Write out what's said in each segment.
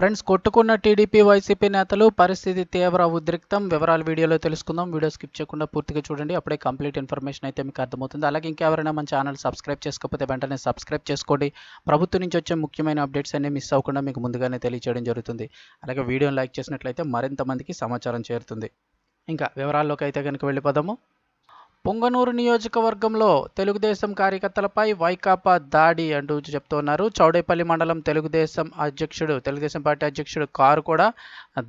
Friends కొట్టుకున్న TDP YCP నేతలు పరిస్థితి తీవ్ర ఉద్రిక్తం. వివరాలు వీడియోలో తెలుసుకుందాం. వీడియో స్కిప్ చేయకుండా పూర్తిగా చూడండి. అప్పుడే కంప్లీట్ ఇన్ఫర్మేషన్ అయితే మీకు అర్థమవుతుంది. అలాగే ఇంకెవరైనా మన ఛానల్ సబ్స్క్రైబ్ చేసుకోకపోతే వెంటనే సబ్స్క్రైబ్ చేసుకోండి. ప్రభుత్వం నుంచి వచ్చే ముఖ్యమైన అప్డేట్స్ అన్ని మిస్ అవ్వకుండా మీకు ముందుగానే తెలియజేయడం జరుగుతుంది. అలాగే వీడియోని లైక్ చేసినట్లయితే మరింత మందికి సమాచారం చేరుతుంది. ఇంకా వివరాల్లోకి అయితే కనుక వెళ్ళిపోదాము. పొంగనూరు నియోజకవర్గంలో తెలుగుదేశం కార్యకర్తలపై వైకాపా దాడి అంటూ చెప్తున్నారు. చౌడేపల్లి మండలం తెలుగుదేశం అధ్యక్షుడు తెలుగుదేశం పార్టీ అధ్యక్షుడు కారు కూడా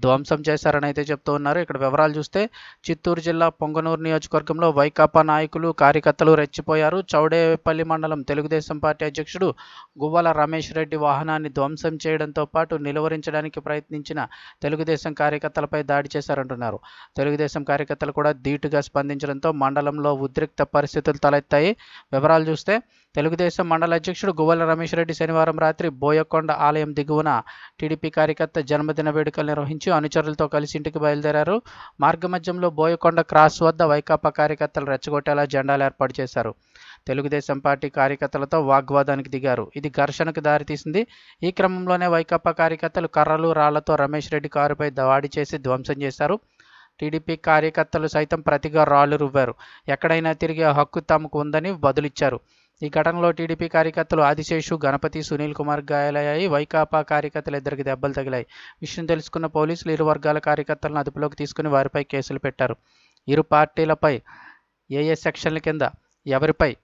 ధ్వంసం చేశారని అయితే చెప్తూ ఉన్నారు ఇక్కడ వివరాలు చూస్తే చిత్తూరు జిల్లా పొంగనూరు నియోజకవర్గంలో వైకాపా నాయకులు కార్యకర్తలు రెచ్చిపోయారు. చౌడేపల్లి మండలం తెలుగుదేశం పార్టీ అధ్యక్షుడు గువ్వల రమేష్ రెడ్డి వాహనాన్ని ధ్వంసం చేయడంతో పాటు నిలువరించడానికి ప్రయత్నించిన తెలుగుదేశం కార్యకర్తలపై దాడి చేశారంటున్నారు. తెలుగుదేశం కార్యకర్తలు కూడా ధీటుగా స్పందించడంతో మండలంలో ఉద్రిక్త పరిస్థితులు తలెత్తాయి. వివరాలు చూస్తే తెలుగుదేశం మండల అధ్యక్షుడు గువ్వల రమేష్ రెడ్డి శనివారం రాత్రి బోయకొండ ఆలయం దిగువన టీడీపీ కార్యకర్త జన్మదిన వేడుకలు నిర్వహించి అనుచరులతో కలిసి ఇంటికి బయలుదేరారు. మార్గమధ్యంలో బోయకొండ క్రాస్ వద్ద వైకాపా కార్యకర్తలు రెచ్చగొట్టేలా జెండాలు ఏర్పాటు చేశారు. తెలుగుదేశం పార్టీ కార్యకర్తలతో వాగ్వాదానికి దిగారు. ఇది ఘర్షణకు దారితీసింది. ఈ క్రమంలోనే వైకాపా కార్యకర్తలు కర్రలు రాళ్ళతో రమేష్ రెడ్డి కారుపై దాడి చేసి ధ్వంసం చేశారు. టీడీపీ కార్యకర్తలు సైతం ప్రతిగా రాళ్ళు రువ్వారు. ఎక్కడైనా తిరిగే హక్కు తమకు ఉందని బదులిచ్చారు. ఈ ఘటనలో టీడీపీ కార్యకర్తలు ఆదిశేషు గణపతి సునీల్ కుమార్ గాయాలయ్యాయి. వైకాపా కార్యకర్తలు ఇద్దరికి దెబ్బలు తగిలాయి. విషయం తెలుసుకున్న పోలీసులు ఇరు వర్గాల కార్యకర్తలను అదుపులోకి తీసుకుని వారిపై కేసులు పెట్టారు. ఇరు పార్టీలపై ఏ ఏ సెక్షన్ల కింద ఎవరిపై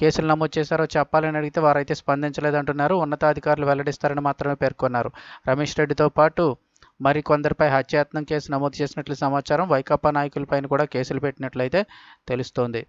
కేసులు నమోదు చేశారో చెప్పాలని అడిగితే వారైతే స్పందించలేదంటున్నారు. ఉన్నతాధికారులు వెల్లడిస్తారని మాత్రమే పేర్కొన్నారు. రమేష్ రెడ్డితో పాటు మరికొందరిపై హత్యాయత్నం కేసు నమోదు చేసినట్లు సమాచారం వైకాపా నాయకులపైన కూడా కేసులు పెట్టినట్లయితే తెలుస్తోంది.